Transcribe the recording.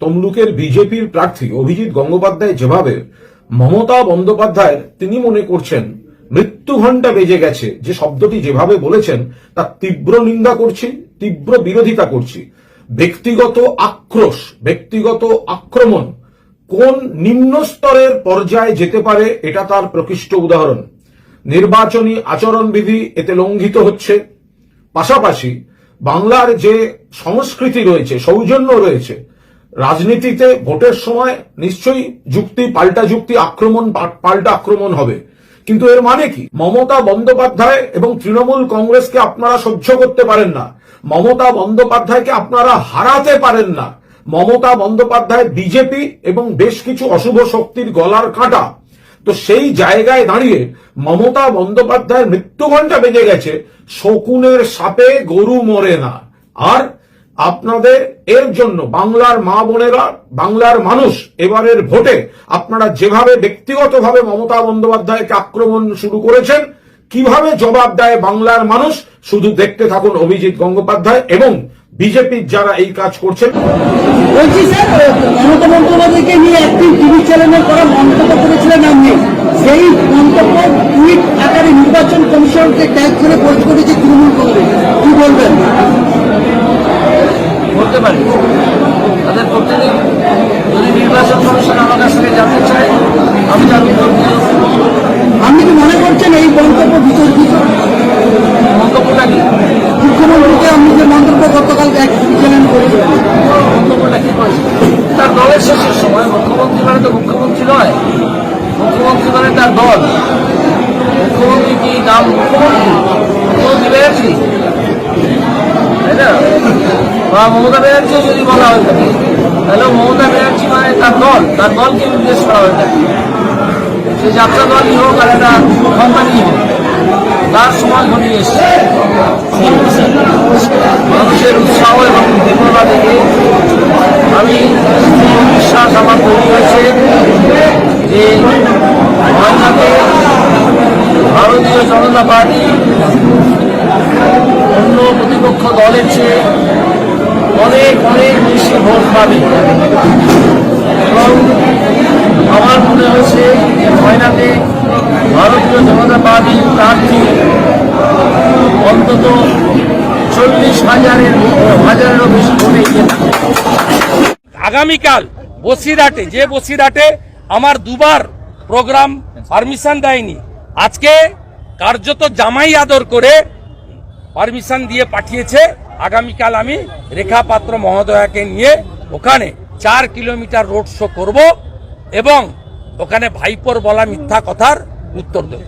তমলুকের বিজেপির প্রার্থী অভিজিৎ গঙ্গোপাধ্যায় যেভাবে মমতা বন্দ্যোপাধ্যায় তিনি মনে করছেন, মৃত্যু ঘণ্টা বেজে গেছে, যে শব্দটি যেভাবে বলেছেন তার তীব্র নিন্দা করছি, তীব্র বিরোধিতা করছি। ব্যক্তিগত আক্রোশ, ব্যক্তিগত আক্রমণ কোন নিম্ন স্তরের পর্যায়ে যেতে পারে, এটা তার প্রকৃষ্ট উদাহরণ। নির্বাচনী আচরণবিধি এতে লঙ্ঘিত হচ্ছে। পাশাপাশি বাংলার যে সংস্কৃতি রয়েছে, সৌজন্য রয়েছে রাজনীতিতে ভোটের সময় নিশ্চয়ই যুক্তি, পাল্টা যুক্তি, আক্রমণ পাল্টা আক্রমণ হবে। কিন্তু এর মানে কি? মমতা বন্দ্যোপাধ্যায় এবং তৃণমূল কংগ্রেসকে আপনারা সহ্য করতে পারেন না। মমতা বন্দ্যোপাধ্যায়কে আপনারা হারাতে পারেন না। মমতা বন্দ্যোপাধ্যায় বিজেপি এবং বেশ কিছু অশুভ শক্তির গলার কাঁটা। তো সেই জায়গায় দাঁড়িয়ে মমতা বন্দ্যোপাধ্যায়ের মৃত্যু ঘণ্টা বেজে গেছে। শকুনের সাপে গরু মরে না। আর আপনাদের এর জন্য বাংলার মা বোনেরা, বাংলার মানুষ এবারের ভোটে আপনারা যেভাবে ব্যক্তিগতভাবে মমতা বন্দ্যোপাধ্যায়কে আক্রমণ শুরু করেছেন, কীভাবে জবাব দেয় বাংলার মানুষ, শুধু দেখতে থাকুন অভিজিৎ গঙ্গোপাধ্যায় এবং বিজেপির যারা এই কাজ করছেন। বলছি স্যার, মমতা বন্দ্যোপাধ্যায়কে নিয়ে একদিন টিভি চ্যানেলে করা মন্তব্য করেছিলেন আপনি। সেই মন্তব্য টুইট আকারে নির্বাচন কমিশনকে ট্যাগ করে পোস্ট করেছে তৃণমূল কংগ্রেস কি বলবেন করতে পারি তাদের করতে দিন যদি নির্বাচন কমিশন আমার কাছ থেকে জানতে চায় আমি তার উত্তর দিই আপনি কি মনে করছেন এই মন্তব্য বিতর্কিত মন্তব্যটা কি মুখ্যমন্ত্রীকে আপনি যে মন্তব্য গতকাল এক টিভি চ্যানেলে করেছিলেন মন্তব্যটা কি করেছে তার দলের শেষের সময় মুখ্যমন্ত্রী মানে তো মুখ্যমন্ত্রী নয়। মুখ্যমন্ত্রী মানে তার দল। মুখ্যমন্ত্রী কি নাম মুখ্যমন্ত্রী? মুখ্যমন্ত্রী ব্যানার্জি তাই না? বা মমতা ব্যানার্জিও যদি বলা হয়ে থাকে তাহলে মমতা ব্যানার্জি মানে তার দল। তার দলকে নির্দেশ করা হয়ে থাকে সে যাত্রা দলই হোক আর একটা কোম্পানি হোক। তার সময় ঘনিয়ে এসছে। মানুষের উৎসাহ এবং উদ্দীপনা দেখে আমি বিশ্বাস আমার তৈরি হয়েছে যে বাংলাতে পার্টি অন্য প্রতিপক্ষ দলের চেয়ে অনেক অনেক বেশি ভোট পাবে। এবং আমার মনে হয়েছে ময়নাতে ভারতীয় জনতা পার্টির প্রার্থী অন্তত চল্লিশ হাজারের, হাজারেরও বেশি ভোটে আগামীকাল বসিরহাটে, যে বসিরহাটে আমার দুবার প্রোগ্রাম পারমিশন দেয়নি, আজকে কার্যত জামাই আদর করে পারমিশন দিয়ে পাঠিয়েছে। আগামীকাল আমি রেখা পাত্র মহোদয়াকে নিয়ে ওখানে চার কিলোমিটার রোড শো করব এবং ওখানে ভাইপোর বলা মিথ্যা কথার উত্তর দেব।